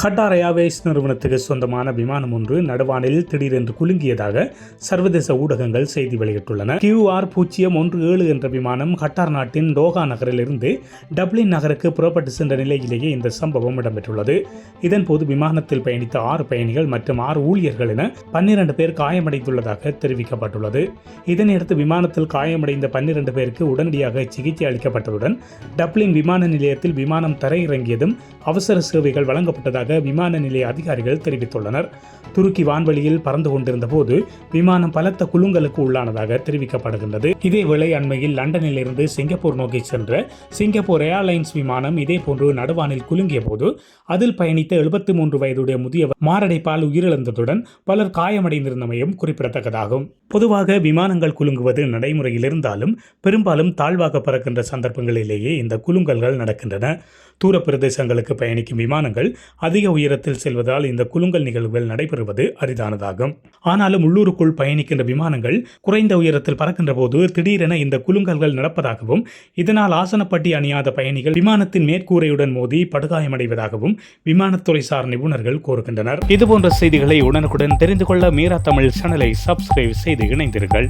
ஹட்டார் Airways நிறுவனத்துக்கு சொந்தமான விமானம் ஒன்று நடுவானில் திடீரென்று குலுங்கியதாக சர்வதேச ஊடகங்கள் செய்தி வெளியிட்டுள்ளன. கியூஆர் பூஜ்ஜியம் ஒன்று ஏழு என்ற விமானம் ஹட்டார் நாட்டின் டோகா நகரிலிருந்து டப்ளின் நகருக்கு புறப்பட்டு சென்ற நிலையிலேயே இந்த சம்பவம் இடம்பெற்றுள்ளது. இதன்போது விமானத்தில் பயணித்த ஆறு பயணிகள் மற்றும் ஆறு ஊழியர்கள் என பன்னிரண்டு பேர் காயமடைந்துள்ளதாக தெரிவிக்கப்பட்டுள்ளது. இதனையடுத்து விமானத்தில் காயமடைந்த பன்னிரண்டு பேருக்கு உடனடியாக சிகிச்சை அளிக்கப்பட்டதுடன் டப்ளின் விமான நிலையத்தில் விமானம் தரையிறங்கியதும் அவசர சேவைகள் வழங்கப்பட்டதாக விமான நிலைய அதிகாரிகள் தெரிவித்துள்ளனர். துருக்கி வான்வெளியில் பறந்து கொண்டிருந்த போது விமானம் பலத்த குலுங்கலுக்கு உள்ளானதாக தெரிவிக்கப்படுகின்றது. இதேவேளை அண்மையில் லண்டனில் இருந்து சிங்கப்பூர் நோக்கி சென்ற சிங்கப்பூர் ஏர்லைன்ஸ் விமானம் இதேபோன்று நடுவானில் குலுங்கிய போது அதில் பயணித்த எழுபத்தி மூன்று வயதுடைய முதியவர் மாரடைப்பால் உயிரிழந்ததுடன் பலர் காயமடைந்திருந்தமையும் குறிப்பிடத்தக்கதாகும். பொதுவாக விமானங்கள் குலுங்குவது நடைமுறையில் இருந்தாலும் பெரும்பாலும் தாழ்வாக பறக்கின்ற சந்தர்ப்பங்களிலேயே இந்த குலுங்கல்கள் நடக்கின்றன. தூர பிரதேசங்களுக்கு பயணிக்கும் விமானங்கள் அதிக அதிக உயரத்தில் செல்வதால் இந்த குலுங்கல் நிகழ்வுகள் நடைபெறுவது அரிதானதாகும். ஆனாலும் உள்ளூருக்குள் பயணிக்கின்ற விமானங்கள் குறைந்த உயரத்தில் பறக்கின்ற போது திடீரென இந்த குலுங்கல்கள் நடப்பதாகவும் இதனால் ஆசனப்பட்டி அணியாத பயணிகள் விமானத்தின் மேற்கூரையுடன் மோதி படுகாயமடைவதாகவும் விமானத்துறை சார் நிபுணர்கள் கூறுகின்றனர். இதுபோன்ற செய்திகளை உடனுக்குடன் தெரிந்து கொள்ள மீரா தமிழ் சேனலை சப்ஸ்கிரைப் செய்து இணைந்தீர்கள்